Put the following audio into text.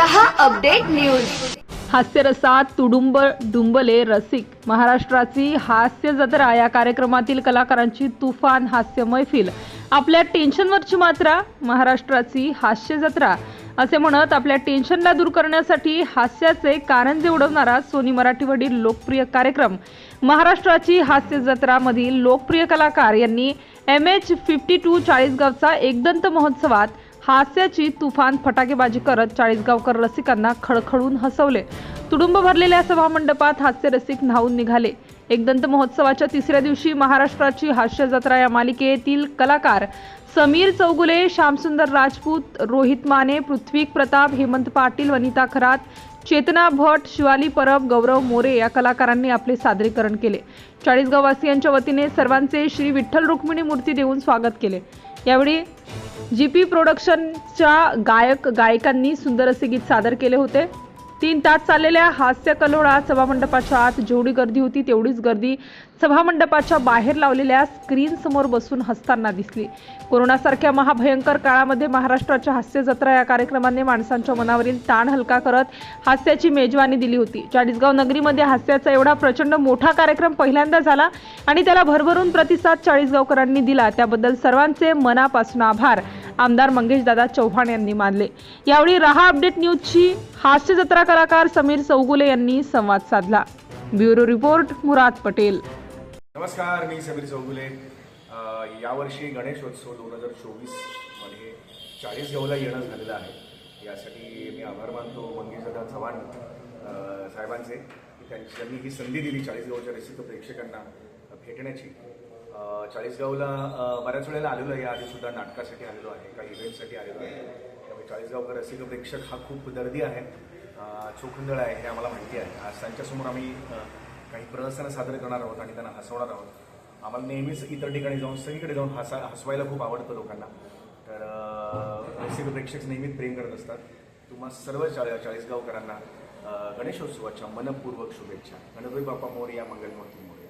News. हास्यरसात तुडुंब डुंबले रसिक. महाराष्ट्राची हास्य जत्रा या कार्यक्रमातील कलाकारांची तुफान हास्य मैफिल आपल्या टेन्शनवरची मात्रा महाराष्ट्राची हास्य जत्रा. असे म्हणत आपल्या टेन्शनला दूर करण्यासाठी हास्याचे कारंजे उडवणारा सोनी मराठीवरील लोकप्रिय कार्यक्रम. महाराष्ट्राची हास्य जत्रामधील लोकप्रिय कलाकार यांनी एम एच फिफ्टी टू चाळीसगावचा एकदंत महोत्सवात हास्याची तुफान फटाकेबाजी करत चाळीसगावकर रसिकांना खळखळून हसवले. तुडुंब भरलेल्या सभामंडपात हास्य रसिक न्हावून निघाले. एकदंत महोत्सवाच्या तिसऱ्या दिवशी महाराष्ट्राची हास्य जत्रा या मालिकेतील कलाकार समीर चौगुले श्यामसुंदर राजपूत रोहित माने पृथ्वी प्रताप हेमंत पाटील वनिता खरात चेतना भट शिवाली परब गौरव मोरे या कलाकारांनी आपले सादरीकरण केले. चाळीसगाववासियांच्या वतीने सर्वांचे श्री विठ्ठल रुक्मिणी मूर्ती देऊन स्वागत केले. यावेळी जी पी प्रोडक्शनच्या गायक गायकांनी सुंदर असे गीत सादर केले होते. तीन तास चाललेल्या हास्य कलोळा सभामंडपाच्या आत जेवढी गर्दी होती तेवढीच गर्दी सभामंडपाच्या बाहेर लावलेल्या स्क्रीन समोर बसून हसताना दिसली. कोरोनासारख्या महाभयंकर काळामध्ये महाराष्ट्राच्या हास्य जत्रा या कार्यक्रमाने माणसांच्या मनावरील ताण हलका करत हास्याची मेजवानी दिली होती. चाळीसगाव नगरीमध्ये हास्याचा एवढा प्रचंड मोठा कार्यक्रम पहिल्यांदा झाला आणि त्याला भरभरून प्रतिसाद चाळीसगावकरांनी दिला. त्याबद्दल सर्वांचे मनापासून आभार. आमदार मंगेशदादा चव्हाण यांनी मानले. यावेळी रहा अपडेट न्यूजची हास्य जत्रा कलाकार समीर चौगुले यांनी संवाद साधला. Bureau report Murad Patel. नमस्कार मी समीर चौगुले यावर्षी गणेशोत्सव दोन हजार चोवीसमध्ये चाळीसगावला येणं झालेलं आहे. यासाठी मी आभार मानतो मंगेशदादा चव्हाण साहेबांचे त्यांनी ही संधी दिली चाळीसगावच्या रसिक प्रेक्षकांना भेटण्याची. चाळीसगावला बऱ्याच वेळेला आलेलो आहे. आधी सुद्धा नाटकासाठी आलेलो आहे. काही इव्हेंटसाठी आलेलो आहे. त्यामुळे चाळीसगावकर रसिक प्रेक्षक हा खूप दर्दी आहे. चोखंदळ आहे हे आम्हाला माहिती आहे. आज त्यांच्यासमोर आम्ही काही प्रदर्शनं सादर करणार आहोत आणि त्यांना हसवणार आहोत. आम्हाला नेहमीच इतर ठिकाणी जाऊन सगळीकडे जाऊन हसा हसवायला खूप आवडतं लोकांना. तर रसिक प्रेक्षक नेहमीच प्रेम करत असतात. तुम्हा सर्व चाळ चाळीसगावकरांना गणेशोत्सवाच्या मनपूर्वक शुभेच्छा. गणपती बाप्पा मोर्या मंगलमूर्ती मोर्या.